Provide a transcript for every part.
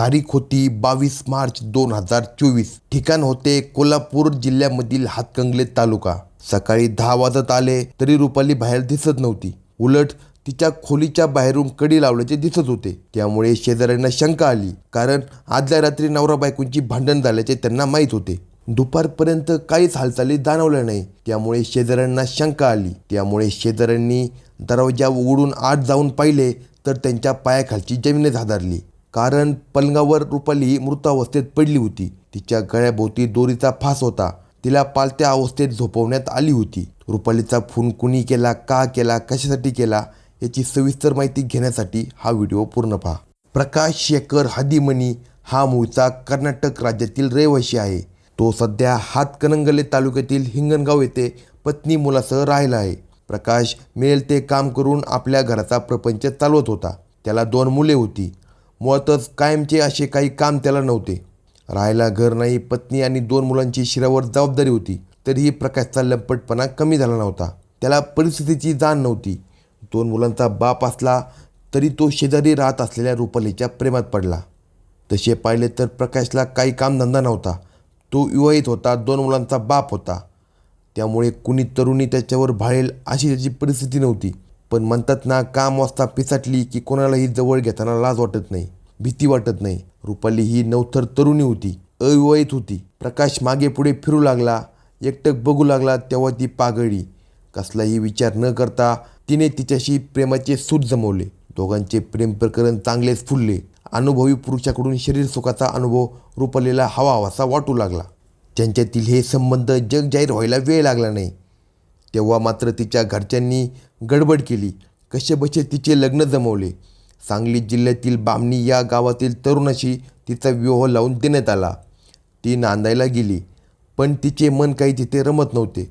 तारीख होती बावीस मार्च दोन हजार चोवीस. ठिकाण होते कोल्हापूर जिल्ह्यामधील हातकंगले तालुका. सकाळी दहा वाजत आले तरी रुपाली बाहेर दिसत नव्हती. उलट तिच्या खोलीच्या बाहेरून कडी लावल्याचे दिसत होते. त्यामुळे शेजाऱ्यांना शंका आली. कारण आदल्या रात्री नवरा बायकोंची भांडण झाल्याचे त्यांना माहीत होते. दुपारपर्यंत काहीच हालचाली जाणवल्या नाही. त्यामुळे शेजाऱ्यांना शंका आली. त्यामुळे शेजाऱ्यांनी दरवाजा उघडून आत जाऊन पाहिले तर त्यांच्या पायाखालची जमीनच हादरली. कारण पलंगावर रुपाली मृतावस्थेत पडली होती. तिच्या गळ्याभोवती दोरीचा फास होता. तिला पालत्या अवस्थेत झोपवण्यात आली होती. रुपालीचा फोन कुणी केला का केला कशासाठी केला याची सविस्तर माहिती घेण्यासाठी हा व्हिडिओ पूर्ण पहा. प्रकाश शेखर हादीमणी हा मूळचा कर्नाटक राज्यातील रहिवासी आहे. तो सध्या हातकणंगले तालुक्यातील हिंगणगाव येथे पत्नी मुलासह राहिला आहे. प्रकाश मिळेल ते काम करून आपल्या घराचा प्रपंच चालवत होता. त्याला दोन मुले होती. मुळातच कायमचे असे काही काम त्याला नव्हते. राहायला घर नाही पत्नी आणि दोन मुलांची शिरावर जबाबदारी होती. तरीही प्रकाशचा लंपटपणा कमी झाला नव्हता. त्याला परिस्थितीची जाण नव्हती. दोन मुलांचा बाप असला तरी तो शेजारी राहत असलेल्या रुपालीच्या प्रेमात पडला. तसे पाहिले तर प्रकाशला काही कामधंदा नव्हता. तो विवाहित होता दोन मुलांचा बाप होता. त्यामुळे कुणी तरुणी त्याच्यावर भाळेल अशी त्याची परिस्थिती नव्हती. पण म्हणतात ना काम वाजता पिसाटली की कोणालाही जवळ घेताना लाज वाटत नाही भीती वाटत नाही. रुपाली ही नवथर तरुणी होती अविवाहित होती. प्रकाश मागे पुढे फिरू लागला एकटक बघू लागला तेव्हा ती पागळी. कसलाही विचार न करता तिने तिच्याशी प्रेमाचे सूत जमवले. दोघांचे प्रेम प्रकरण चांगलेच फुलले. अनुभवी पुरुषाकडून शरीर सुखाचा अनुभव रुपालीला हवा हवासा वाटू लागला. त्यांच्यातील हे संबंध जग जाहीर व्हायला वेळ लागला नाही. तेव्हा मात्र तिच्या घरच्यांनी गडबड केली. कशेबसे तिचे लग्न जमवले. सांगली जिल्ह्यातील बामणी या गावातील तरुणाशी तिचा विवाह लावून देण्यात आला. ती नांदायला गेली. पण तिचे मन काही तिथे रमत नव्हते.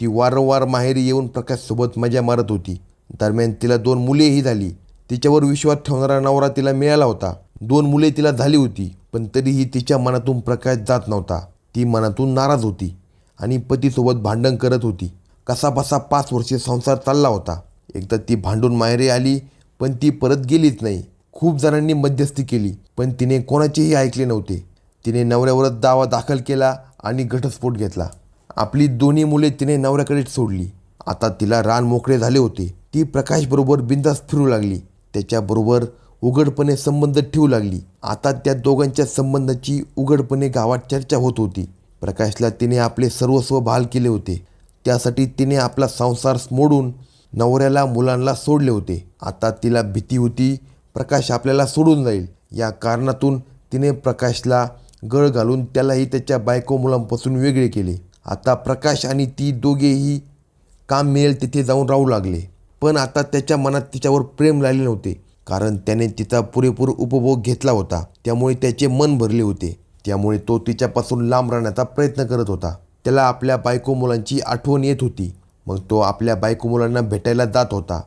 ती वारंवार माहेरी येऊन प्रकाशसोबत मजा मारत होती. दरम्यान तिला दोन मुलेही झाली. तिच्यावर विश्वास ठेवणारा नवरा तिला मिळाला होता. दोन मुले तिला झाली होती पण तरीही तिच्या मनातून प्रकाश जात नव्हता. ती मनातून नाराज होती आणि पतीसोबत भांडण करत होती. कसाबसा पाच वर्षे संसार चालला होता. एकदा ती भांडून माहेरी आली पण ती परत गेलीच नाही. खूप जणांनी मध्यस्थी केली पण तिने कोणाचेही ऐकले नव्हते. तिने नवऱ्यावरच दावा दाखल केला आणि घटस्फोट घेतला. आपली दोन्ही मुले तिने नवऱ्याकडेच सोडली. आता तिला रान मोकळे झाले होते. ती प्रकाशबरोबर बिंदास फिरू लागली. त्याच्याबरोबर उघडपणे संबंध ठेवू लागली. आता त्या दोघांच्या संबंधाची उघडपणे गावात चर्चा होत होती. प्रकाशला तिने आपले सर्वस्व बहाल केले होते. त्यासाठी तिने आपला संसार मोडून नवऱ्याला मुलांना सोडले होते. आता तिला भीती होती प्रकाश आपल्याला सोडून जाईल. या कारणातून तिने प्रकाशला गळ घालून त्यालाही त्याच्या बायको मुलांपासून वेगळे केले. आता प्रकाश आणि ती दोघेही काम मिळेल तिथे जाऊन राहू लागले. पण आता त्याच्या मनात तिच्यावर प्रेम राहिले नव्हते कारण त्याने तिचा पुरेपूर उपभोग घेतला होता. त्यामुळे त्याचे मन भरले होते. त्यामुळे तो तिच्यापासून लांब राहण्याचा प्रयत्न करत होता. त्याला आपल्या बायको मुलांची आठवण येत होती. मग तो आपल्या बायको मुलांना भेटायला जात होता.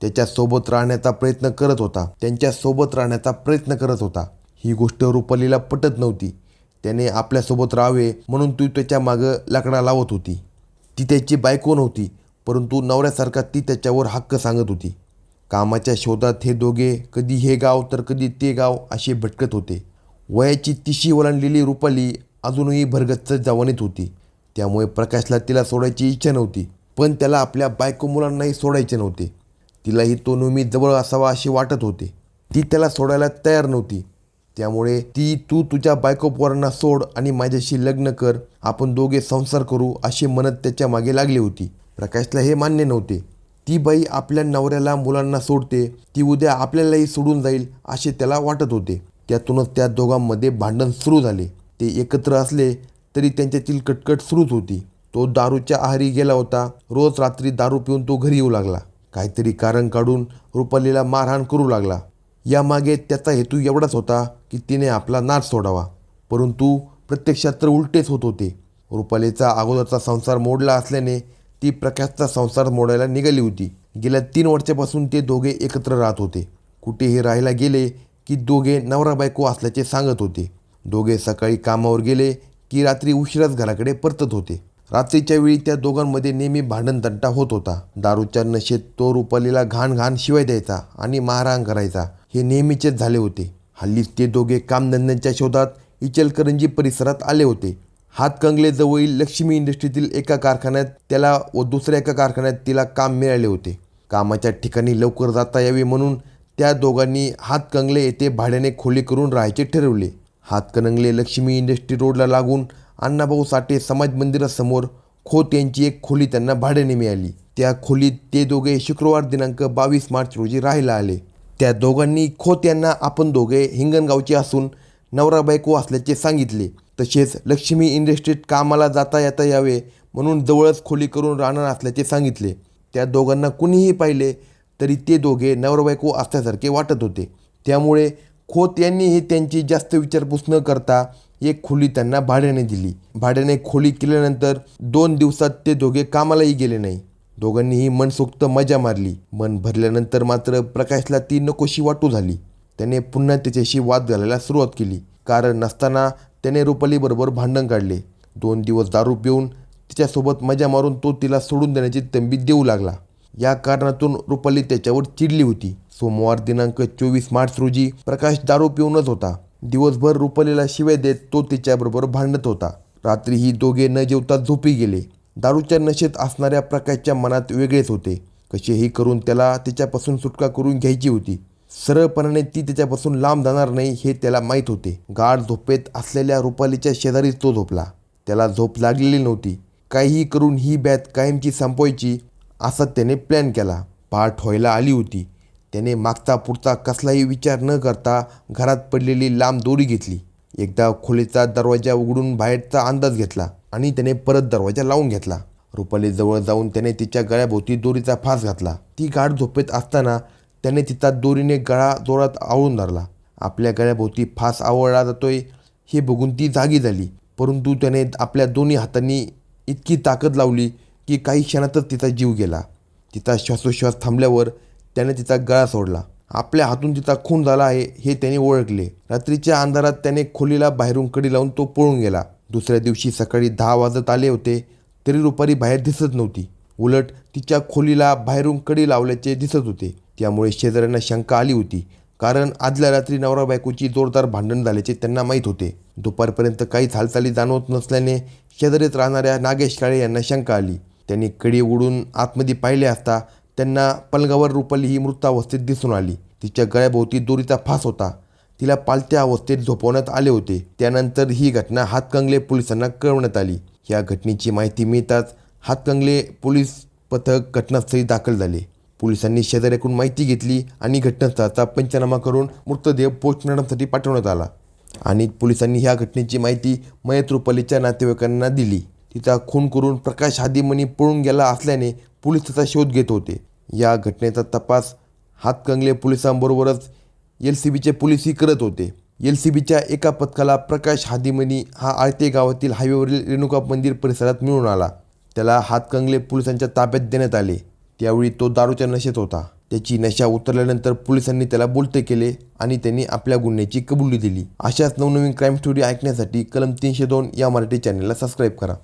त्याच्यासोबत राहण्याचा प्रयत्न करत होता. त्यांच्यासोबत राहण्याचा प्रयत्न करत होता. ही गोष्ट रुपालीला पटत नव्हती. त्याने आपल्यासोबत राहावे म्हणून ती त्याच्या मागं लाकडा लावत होती. ती त्याची बायको नव्हती परंतु नवऱ्यासारखा ती त्याच्यावर हक्क सांगत होती. कामाच्या शोधात हे दोघे कधी हे गाव तर कधी ते गाव असे भटकत होते. वयाची तिशी ओलांडलेली रुपाली अजूनही भरगच्च जवानीत होती. त्यामुळे प्रकाशला तिला सोडायची इच्छा नव्हती पण त्याला आपल्या बायको मुलांनाही सोडायचे नव्हते. तिलाही तो नेहमी जवळ असावा अशी वाटत होते. ती त्याला सोडायला तयार नव्हती. त्यामुळे ती तू तुझ्या बायको पोरांना सोड आणि माझ्याशी लग्न कर आपण दोघे संसार करू अशी म्हणत त्याच्यामागे लागली होती. प्रकाशला हे मान्य नव्हते. ती बाई आपल्या नवऱ्याला मुलांना सोडते ती उद्या आपल्यालाही सोडून जाईल असे त्याला वाटत होते. त्यातूनच त्या दोघांमध्ये भांडण सुरू झाले. ते एकत्र असले तरी त्यांच्यातील कटकट सुरूच होती. तो दारूच्या आहारी गेला होता. रोज रात्री दारू पिऊन तो घरी येऊ लागला. काहीतरी कारण काढून रुपालीला मारहाण करू लागला. यामागे त्याचा हेतू एवढाच होता की तिने आपला नाच सोडावा. परंतु प्रत्यक्षात तर उलटेच होत होते. रुपालीचा अगोदरचा संसार मोडला असल्याने ती प्रकाशचा संसार मोडायला निघाली होती. गेल्या तीन वर्षापासून ते दोघे एकत्र राहत होते. कुठेही राहायला गेले की दोघे नवरा बायको असल्याचे सांगत होते. दोघे सकाळी कामावर गेले की रात्री उशिराच घराकडे परतत होते. रात्रीच्या वेळी त्या दोघांमध्ये नेहमी भांडणतंटा होत होता. दारूच्या नशेत तो रुपालीला घाण घाण शिवाय द्यायचा आणि मारहाण करायचा. हे नेहमीचेच झाले होते. हल्लीच ते दोघे कामधंद्यांच्या शोधात इचलकरंजी परिसरात आले होते. हातकंगलेजवळील लक्ष्मी इंडस्ट्रीतील एका कारखान्यात त्याला व दुसऱ्या एका कारखान्यात तिला काम मिळाले होते. कामाच्या ठिकाणी लवकर जाता यावे म्हणून त्या दोघांनी हातकंगले येथे भाड्याने खोली करून राहायचे ठरवले. हातकणंगले लक्ष्मी इंडस्ट्री रोडला लागून अण्णाभाऊ साठे समाज मंदिरासमोर खोत यांची एक खोली त्यांना भाड्याने मिळाली. त्या खोलीत ते दोघे शुक्रवार दिनांक बावीस मार्च रोजी राहायला आले. त्या दोघांनी खोत यांना आपण दोघे हिंगणगावचे असून नवरा बायको असल्याचे सांगितले. तसेच लक्ष्मी इंडस्ट्रीत कामाला जाता येता यावे म्हणून जवळच खोली करून राहणार असल्याचे सांगितले. त्या दोघांना कुणीही पाहिले तरी ते दोघे नवरा बायको असल्यासारखे वाटत होते. त्यामुळे खोत यांनीही त्यांची जास्त विचारपूस न करता एक खोली त्यांना भाड्याने दिली. भाड्याने खोली केल्यानंतर दोन दिवसात ते दोघे कामालाही गेले नाही. दोघांनीही मनसोक्त मजा मारली. मन भरल्यानंतर मात्र प्रकाशला ती नकोशी वाटू झाली. त्याने पुन्हा त्याच्याशी वाद घालायला सुरुवात केली. कारण नसताना त्याने रुपालीबरोबर भांडण काढले. दोन दिवस दारू पिऊन तिच्यासोबत मजा मारून तो तिला सोडून देण्याची तंबी देऊ लागला. या कारणातून रुपाली त्याच्यावर चिडली होती. सोमवार दिनांक चोवीस मार्च रोजी प्रकाश दारू पिऊनच होता. दिवसभर रुपलेला शिवाय देत तो तिच्याबरोबर भांडत होता. रात्री ही दोघे न जेवता झोपी गेले. दारूच्या नशेत असणाऱ्या प्रकाशच्या मनात वेगळेच होते. कसेही करून त्याला तिच्यापासून सुटका करून घ्यायची होती. सरळपणाने ती त्याच्यापासून लांब जाणार नाही हे त्याला माहीत होते. गाढ झोपेत असलेल्या रुपालीच्या शेजारीच तो झोपला. त्याला झोप लागलेली नव्हती. काहीही करून ही बॅत कायमची संपवायची असा त्याने प्लॅन केला. पहाट व्हायला आली होती. त्याने मागचा पुढचा कसलाही विचार न करता घरात पडलेली लांब दोरी घेतली. एकदा खोलीचा दरवाजा उघडून बाहेरचा अंदाज घेतला आणि त्याने परत दरवाजा लावून घेतला. रुपाली जवळ जाऊन त्याने तिच्या गळ्याभोवती दोरीचा फास घातला. ती गाठ झोपेत असताना त्याने तिचा दोरीने गळा जोरात आवळून धरला. आपल्या गळ्याभोवती फास आवळला जातोय हे बघून ती जागी झाली. परंतु त्याने आपल्या दोन्ही हातांनी इतकी ताकद लावली की काही क्षणातच तिचा जीव गेला. तिचा श्वासोश्वास थांबल्यावर त्याने तिचा गळा सोडला. आपल्या हातून तिचा खून झाला आहे हे त्याने ओळखले. रात्रीच्या अंधारात त्याने खोलीला बाहेरून कडी लावून तो पळून गेला. दुसऱ्या दिवशी सकाळी दहा वाजत आले होते तरी रुपारी बाहेर दिसत नव्हती. उलट तिच्या खोलीला बाहेरून कडी लावल्याचे दिसत होते. त्यामुळे शेजाऱ्यांना शंका आली होती. कारण आदल्या रात्री नवरा बायकोची जोरदार भांडण झाल्याचे त्यांना माहीत होते. दुपारपर्यंत काहीच हालचाली जाणवत नसल्याने शेजारीत राहणाऱ्या नागेश काळे यांना शंका आली. त्यांनी कडी उडून आतमध्ये पाहिले असता त्यांना पलंगावर रुपाली ही मृतावस्थेत दिसून आली. तिच्या गळ्याभोवती दोरीचा फास होता. तिला पालत्या अवस्थेत झोपवण्यात आले होते. त्यानंतर ही घटना हातकंगले पोलिसांना कळवण्यात आली. या घटनेची माहिती मिळताच हातकंगले पोलीस पथक घटनास्थळी दाखल झाले. पोलिसांनी शेजाऱ्याकडून माहिती घेतली आणि घटनास्थळाचा पंचनामा करून मृतदेह पोस्टमॉर्टमसाठी पाठवण्यात आला. आणि पोलिसांनी ह्या घटनेची माहिती मयत रुपालीच्या नातेवाईकांना दिली. तिचा खून करून प्रकाश हादीमनी पळून गेला असल्याने पोलीस त्याचा शोध घेत होते. या घटनेचा तपास हातकंगले पोलिसांबरोबरच एल सी बीचे पोलीसही करत होते. एल सी बीच्या एका पथकाला प्रकाश हादीमनी हा आळते गावातील हायवेवरील रेणुका मंदिर परिसरात मिळून आला. त्याला हातकंगले पोलिसांच्या ताब्यात देण्यात आले. त्यावेळी तो दारूच्या नशेत होता. त्याची नशा उतरल्यानंतर पोलिसांनी त्याला बोलते केले आणि त्यांनी आपल्या गुन्ह्याची कबुली दिली. अशाच नवनवीन क्राईम स्टोरी ऐकण्यासाठी कलम तीनशे दोन या मराठी चॅनलला सबस्क्राईब करा.